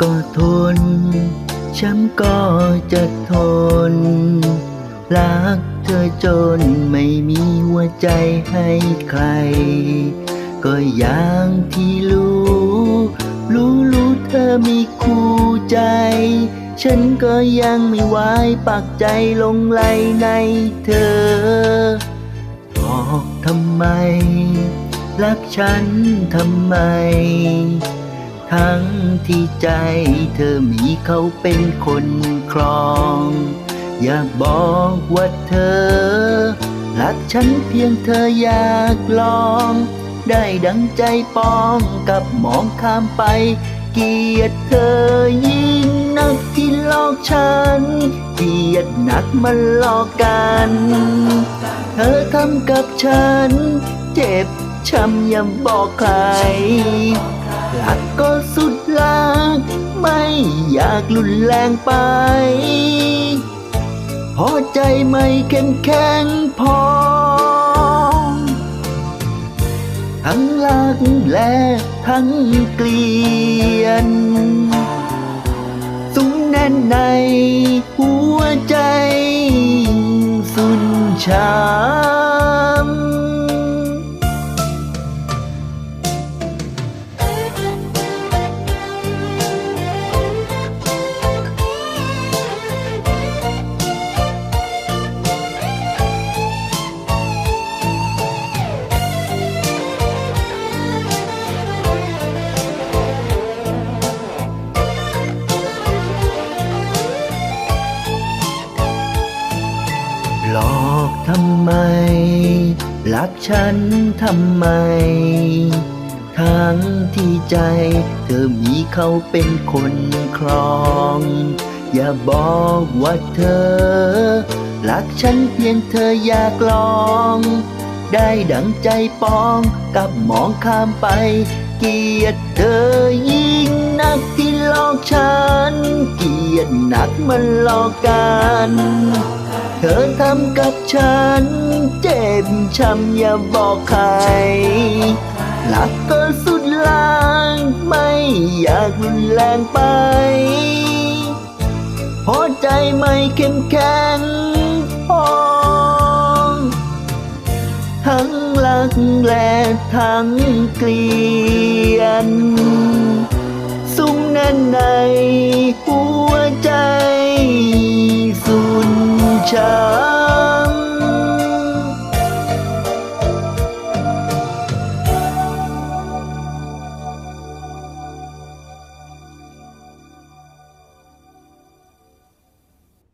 ก็ทน ช้ำก็จะทน รักเธอจนไม่มีหัวใจให้ใคร ก็อย่างที่รู้ รู้รู้เธอมีคู่ใจ ฉันก็ยังไม่ไหวปักใจลงไหลในเธอบอกทำไม รักฉันทำไม ทั้งที่ใจเธอมีเขาเป็นคนครอง อย่าบอกว่าเธอ รักฉันเพียงเธออยากลอง ได้ดังใจปองกับมองข้ามไป เกียดเธอยิ่งนักที่หลอกฉัน เกียดหนักมันหลอกกัน เธอทำกับฉัน เจ็บช้ำย่าบอกใคร รักก็สุดรัก ไม่อยากรุนแรงไป พอใจไม่เข้มแข็งพอ ทั้งรักและทั้งเกลียนสุมแน่นในหัวใจ สุนช้ำ หลอกทำไม รักฉันทำไม ทั้งที่ใจเธอมีเขาเป็นคนครอง อย่าบอกว่าเธอ รักฉันเพียงเธออยากลอง ได้ดังใจปองกับมองข้ามไป เกลียดเธอยิ่งนักที่หลอกฉัน เกลียดนักมันหลอกกัน อทำกับฉัน เจ็บช้ำอย่าบอกใครรักก็สุดลางไม่อยากรุนแรงไปพอใจไม่เข้มแข็งพอทั้งรักและทั้งเกลียน สุมแน่นในหัว chờ